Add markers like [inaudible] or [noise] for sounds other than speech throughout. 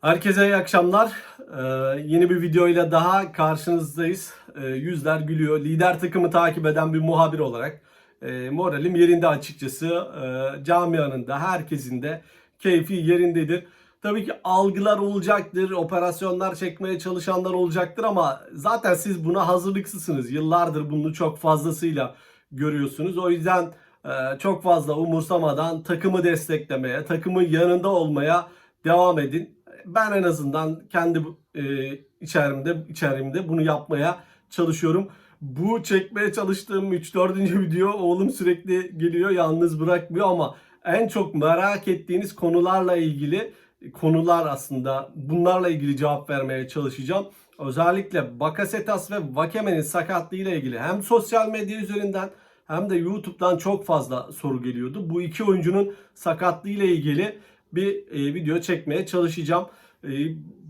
Herkese iyi akşamlar. Ee, yeni bir videoyla daha karşınızdayız. Ee, yüzler gülüyor. Lider takımı takip eden bir muhabir olarak e, moralim yerinde açıkçası. Ee, camianın da herkesin de keyfi yerindedir. Tabii ki algılar olacaktır, operasyonlar çekmeye çalışanlar olacaktır ama zaten siz buna hazırlıksızsınız. Yıllardır bunu çok fazlasıyla görüyorsunuz. O yüzden e, çok fazla umursamadan takımı desteklemeye, takımın yanında olmaya devam edin. Ben en azından kendi e, içerimde içerimde bunu yapmaya çalışıyorum. Bu çekmeye çalıştığım 3-4. video oğlum sürekli geliyor yalnız bırakmıyor ama en çok merak ettiğiniz konularla ilgili konular aslında bunlarla ilgili cevap vermeye çalışacağım. Özellikle Bakasetas ve Vakeme'nin sakatlığıyla ilgili hem sosyal medya üzerinden hem de YouTube'dan çok fazla soru geliyordu. Bu iki oyuncunun sakatlığıyla ilgili bir e, video çekmeye çalışacağım. E,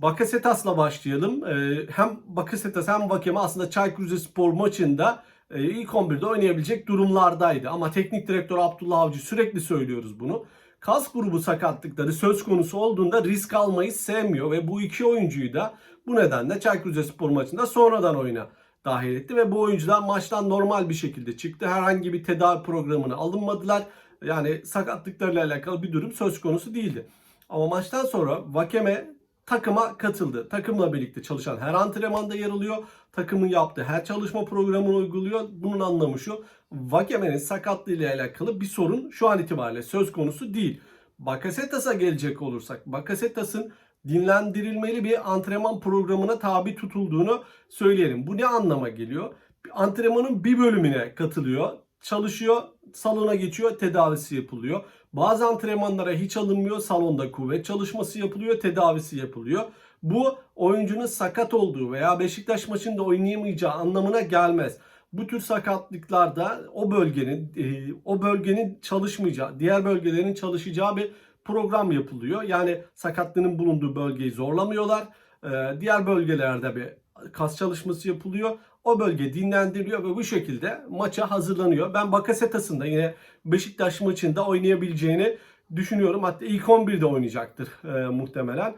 Bakasetas'la başlayalım. E, hem Bakasetas hem Vakeme aslında Çaykur Rizespor maçında e, ilk 11'de oynayabilecek durumlardaydı. Ama teknik direktör Abdullah Avcı sürekli söylüyoruz bunu. Kas grubu sakatlıkları söz konusu olduğunda risk almayı sevmiyor ve bu iki oyuncuyu da bu nedenle Çaykur Rizespor maçında sonradan oyuna dahil etti ve bu oyuncular maçtan normal bir şekilde çıktı. Herhangi bir tedavi programına alınmadılar. Yani sakatlıklarıyla alakalı bir durum söz konusu değildi. Ama maçtan sonra Vakeme takıma katıldı. Takımla birlikte çalışan her antrenmanda yer alıyor. Takımın yaptığı her çalışma programını uyguluyor. Bunun anlamı şu. Vakeme'nin sakatlığıyla alakalı bir sorun şu an itibariyle söz konusu değil. Bakasetas'a gelecek olursak Bakasetas'ın dinlendirilmeli bir antrenman programına tabi tutulduğunu söyleyelim. Bu ne anlama geliyor? Antrenmanın bir bölümüne katılıyor, çalışıyor, salona geçiyor, tedavisi yapılıyor. Bazı antrenmanlara hiç alınmıyor, salonda kuvvet çalışması yapılıyor, tedavisi yapılıyor. Bu oyuncunun sakat olduğu veya Beşiktaş maçında oynayamayacağı anlamına gelmez. Bu tür sakatlıklarda o bölgenin e, o bölgenin çalışmayacağı, diğer bölgelerin çalışacağı bir program yapılıyor. Yani sakatlığının bulunduğu bölgeyi zorlamıyorlar. E, diğer bölgelerde bir kas çalışması yapılıyor. O bölge dinlendiriliyor ve bu şekilde maça hazırlanıyor. Ben Bakasetas'ın da yine Beşiktaş maçında oynayabileceğini düşünüyorum. Hatta ilk 11'de oynayacaktır e, muhtemelen.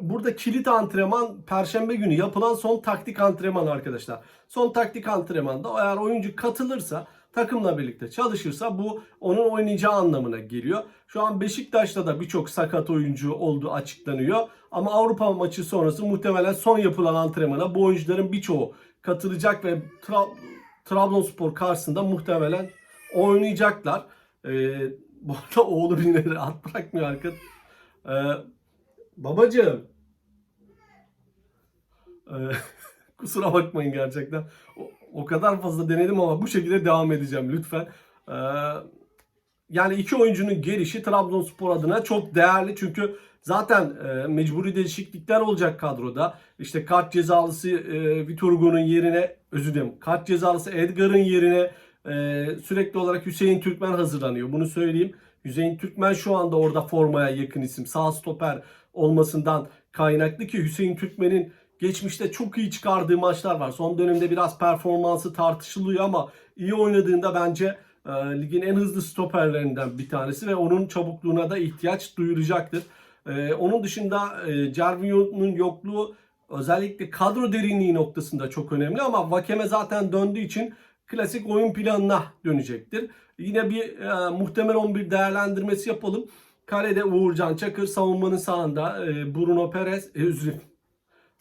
Burada kilit antrenman perşembe günü yapılan son taktik antrenman arkadaşlar. Son taktik antrenmanda eğer oyuncu katılırsa takımla birlikte çalışırsa bu onun oynayacağı anlamına geliyor. Şu an Beşiktaş'ta da birçok sakat oyuncu olduğu açıklanıyor. Ama Avrupa maçı sonrası muhtemelen son yapılan antrenmana bu oyuncuların birçoğu katılacak ve Tra- Trabzonspor karşısında muhtemelen oynayacaklar. Ee, bu arada oğlu beni rahat bırakmıyor arkadaş. Ee, babacığım. Ee, [laughs] kusura bakmayın gerçekten. O, o kadar fazla denedim ama bu şekilde devam edeceğim lütfen. Ee, yani iki oyuncunun gelişi Trabzonspor adına çok değerli çünkü zaten e, mecburi değişiklikler olacak kadroda. İşte kart cezalısı e, Vitor Hugo'nun yerine özür dilerim. Kart cezalısı Edgar'ın yerine e, sürekli olarak Hüseyin Türkmen hazırlanıyor. Bunu söyleyeyim. Hüseyin Türkmen şu anda orada formaya yakın isim. Sağ stoper olmasından kaynaklı ki Hüseyin Türkmen'in geçmişte çok iyi çıkardığı maçlar var. Son dönemde biraz performansı tartışılıyor ama iyi oynadığında bence e, ligin en hızlı stoperlerinden bir tanesi ve onun çabukluğuna da ihtiyaç duyulacaktır. E, onun dışında e, Cervinho'nun yokluğu özellikle kadro derinliği noktasında çok önemli ama Vakeme zaten döndüğü için klasik oyun planına dönecektir. Yine bir e, muhtemel 11 değerlendirmesi yapalım. Kalede Uğurcan Çakır, savunmanın sağında e, Bruno Perez, e, dilerim.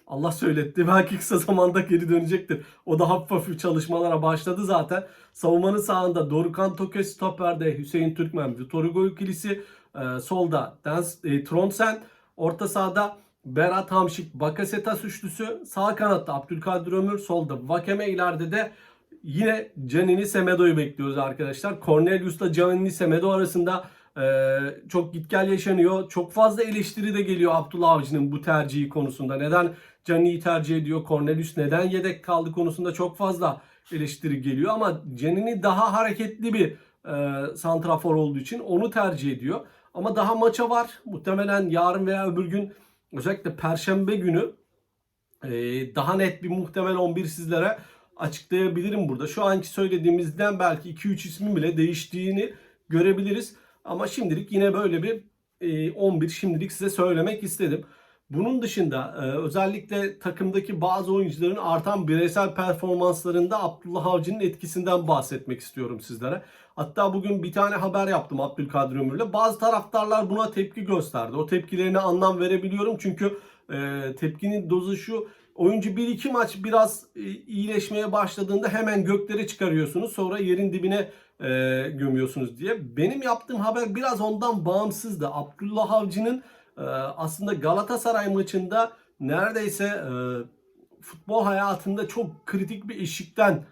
Allah söyletti. Belki kısa zamanda geri dönecektir. O da hafif hafif çalışmalara başladı zaten. Savunmanın sağında Dorukan Toke stoperde Hüseyin Türkmen, Vitor Hugo ikilisi. E, solda Dens, e, Tronsen. Orta sahada Berat Hamşik, Bakasetas üçlüsü. Sağ kanatta Abdülkadir Ömür. Solda Vakeme ileride de yine Canini Semedo'yu bekliyoruz arkadaşlar. Cornelius'la Canini Semedo arasında ee, çok git gel yaşanıyor. Çok fazla eleştiri de geliyor Abdullah Avcı'nın bu tercihi konusunda. Neden Cani'yi tercih ediyor? Cornelius neden yedek kaldı konusunda çok fazla eleştiri geliyor. Ama Canini daha hareketli bir e, santrafor olduğu için onu tercih ediyor. Ama daha maça var. Muhtemelen yarın veya öbür gün özellikle perşembe günü e, daha net bir muhtemel 11 sizlere açıklayabilirim burada. Şu anki söylediğimizden belki 2-3 ismin bile değiştiğini görebiliriz. Ama şimdilik yine böyle bir e, 11 şimdilik size söylemek istedim. Bunun dışında e, özellikle takımdaki bazı oyuncuların artan bireysel performanslarında Abdullah Avcı'nın etkisinden bahsetmek istiyorum sizlere. Hatta bugün bir tane haber yaptım Abdülkadir Ömür'le. Bazı taraftarlar buna tepki gösterdi. O tepkilerine anlam verebiliyorum çünkü e, tepkinin dozu şu. Oyuncu 1-2 maç biraz e, iyileşmeye başladığında hemen göklere çıkarıyorsunuz. Sonra yerin dibine gömüyorsunuz diye. Benim yaptığım haber biraz ondan bağımsızdı. Abdullah Avcı'nın aslında Galatasaray maçında neredeyse e, futbol hayatında çok kritik bir eşikten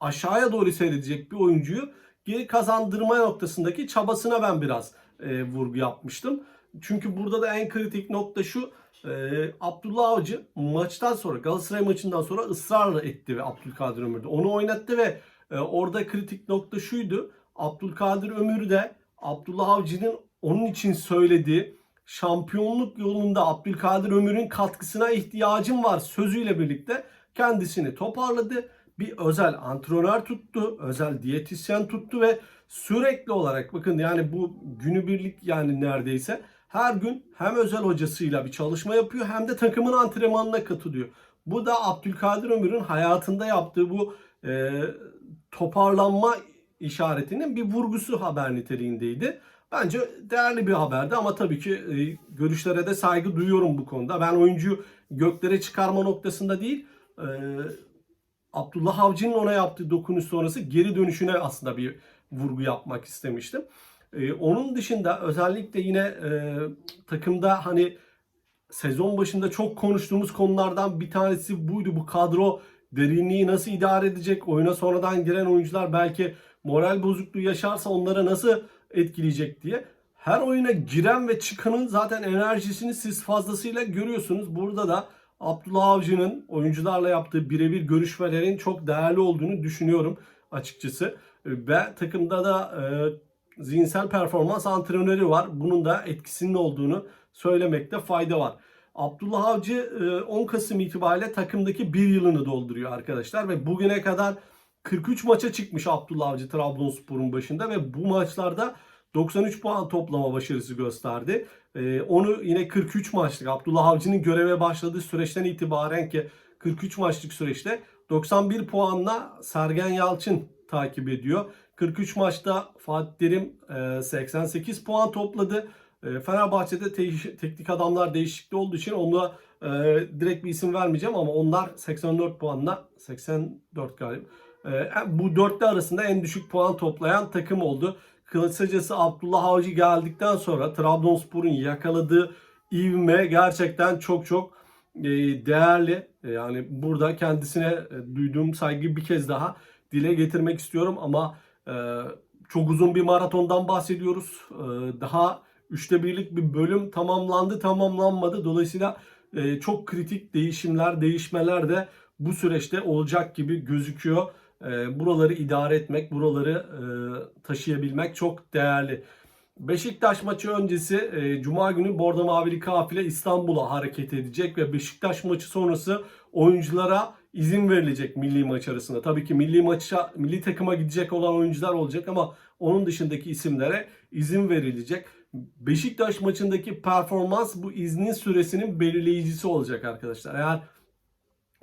aşağıya doğru seyredecek bir oyuncuyu geri kazandırma noktasındaki çabasına ben biraz e, vurgu yapmıştım. Çünkü burada da en kritik nokta şu. E, Abdullah Avcı maçtan sonra Galatasaray maçından sonra ısrarla etti ve Abdülkadir Ömür'de. Onu oynattı ve e, orada kritik nokta şuydu. Abdülkadir Ömür de Abdullah Avcı'nın onun için söylediği şampiyonluk yolunda Abdülkadir Ömür'ün katkısına ihtiyacım var sözüyle birlikte kendisini toparladı. Bir özel antrenör tuttu, özel diyetisyen tuttu ve sürekli olarak bakın yani bu günübirlik yani neredeyse her gün hem özel hocasıyla bir çalışma yapıyor hem de takımın antrenmanına katılıyor. Bu da Abdülkadir Ömür'ün hayatında yaptığı bu e, toparlanma işaretinin bir vurgusu haber niteliğindeydi. Bence değerli bir haberdi ama tabii ki e, görüşlere de saygı duyuyorum bu konuda. Ben oyuncuyu göklere çıkarma noktasında değil, e, Abdullah Avcı'nın ona yaptığı dokunuş sonrası geri dönüşüne aslında bir vurgu yapmak istemiştim. E, onun dışında özellikle yine e, takımda hani sezon başında çok konuştuğumuz konulardan bir tanesi buydu. Bu kadro derinliği nasıl idare edecek? Oyuna sonradan giren oyuncular belki moral bozukluğu yaşarsa onlara nasıl etkileyecek diye. Her oyuna giren ve çıkanın zaten enerjisini siz fazlasıyla görüyorsunuz. Burada da Abdullah Avcı'nın oyuncularla yaptığı birebir görüşmelerin çok değerli olduğunu düşünüyorum açıkçası. Ve takımda da e, zihinsel performans antrenörü var. Bunun da etkisinin olduğunu söylemekte fayda var. Abdullah Avcı 10 Kasım itibariyle takımdaki bir yılını dolduruyor arkadaşlar ve bugüne kadar 43 maça çıkmış Abdullah Avcı Trabzonspor'un başında ve bu maçlarda 93 puan toplama başarısı gösterdi. Ee, onu yine 43 maçlık Abdullah Avcı'nın göreve başladığı süreçten itibaren ki 43 maçlık süreçte 91 puanla Sergen Yalçın takip ediyor. 43 maçta Fatih Terim e, 88 puan topladı. E, Fenerbahçe'de te- teknik adamlar değişikliği olduğu için ona e, direkt bir isim vermeyeceğim ama onlar 84 puanla 84 galiba. E, bu dörtlü arasında en düşük puan toplayan takım oldu. Kısacası Abdullah Avcı geldikten sonra Trabzonspor'un yakaladığı ivme gerçekten çok çok e, değerli. E, yani burada kendisine e, duyduğum saygıyı bir kez daha dile getirmek istiyorum ama çok uzun bir maratondan bahsediyoruz. Daha üçte birlik bir bölüm tamamlandı tamamlanmadı. Dolayısıyla çok kritik değişimler değişmeler de bu süreçte olacak gibi gözüküyor. E, buraları idare etmek, buraları e, taşıyabilmek çok değerli. Beşiktaş maçı öncesi e, Cuma günü Bordo Mavili kafile İstanbul'a hareket edecek ve Beşiktaş maçı sonrası oyunculara izin verilecek milli maç arasında. Tabii ki milli maça, milli takıma gidecek olan oyuncular olacak ama onun dışındaki isimlere izin verilecek. Beşiktaş maçındaki performans bu iznin süresinin belirleyicisi olacak arkadaşlar. Eğer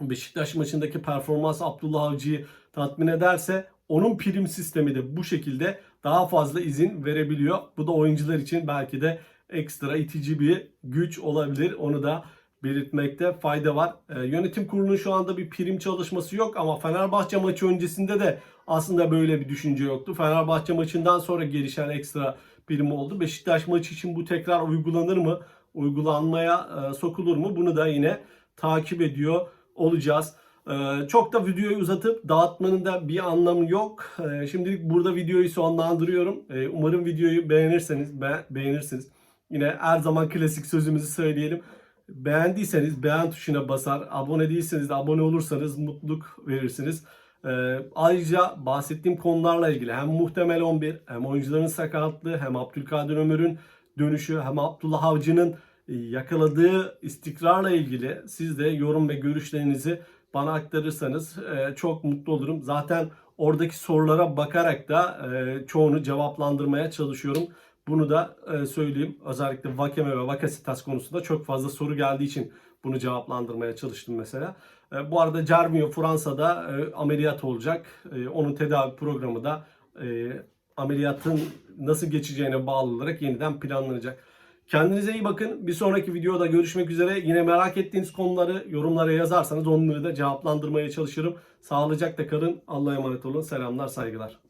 Beşiktaş maçındaki performans Abdullah Avcı'yı tatmin ederse onun prim sistemi de bu şekilde daha fazla izin verebiliyor. Bu da oyuncular için belki de ekstra itici bir güç olabilir. Onu da belirtmekte fayda var. E, yönetim kurulunun şu anda bir prim çalışması yok ama Fenerbahçe maçı öncesinde de aslında böyle bir düşünce yoktu. Fenerbahçe maçından sonra gelişen ekstra prim oldu. Beşiktaş maçı için bu tekrar uygulanır mı? Uygulanmaya e, sokulur mu? Bunu da yine takip ediyor olacağız. Ee, çok da videoyu uzatıp dağıtmanın da bir anlamı yok. Ee, şimdilik burada videoyu sonlandırıyorum. Ee, umarım videoyu beğenirseniz be beğenirsiniz. Yine her zaman klasik sözümüzü söyleyelim. Beğendiyseniz beğen tuşuna basar. Abone değilseniz de abone olursanız mutluluk verirsiniz. Ee, ayrıca bahsettiğim konularla ilgili hem muhtemel 11 hem oyuncuların sakatlığı hem Abdülkadir Ömür'ün dönüşü hem Abdullah Avcı'nın yakaladığı istikrarla ilgili siz de yorum ve görüşlerinizi bana aktarırsanız e, çok mutlu olurum. Zaten oradaki sorulara bakarak da e, çoğunu cevaplandırmaya çalışıyorum. Bunu da e, söyleyeyim. Özellikle Vakeme ve Vakasitas konusunda çok fazla soru geldiği için bunu cevaplandırmaya çalıştım mesela. E, bu arada Cervinho Fransa'da e, ameliyat olacak. E, onun tedavi programı da e, ameliyatın nasıl geçeceğine bağlı olarak yeniden planlanacak. Kendinize iyi bakın. Bir sonraki videoda görüşmek üzere. Yine merak ettiğiniz konuları yorumlara yazarsanız onları da cevaplandırmaya çalışırım. Sağlıcakla kalın. Allah'a emanet olun. Selamlar, saygılar.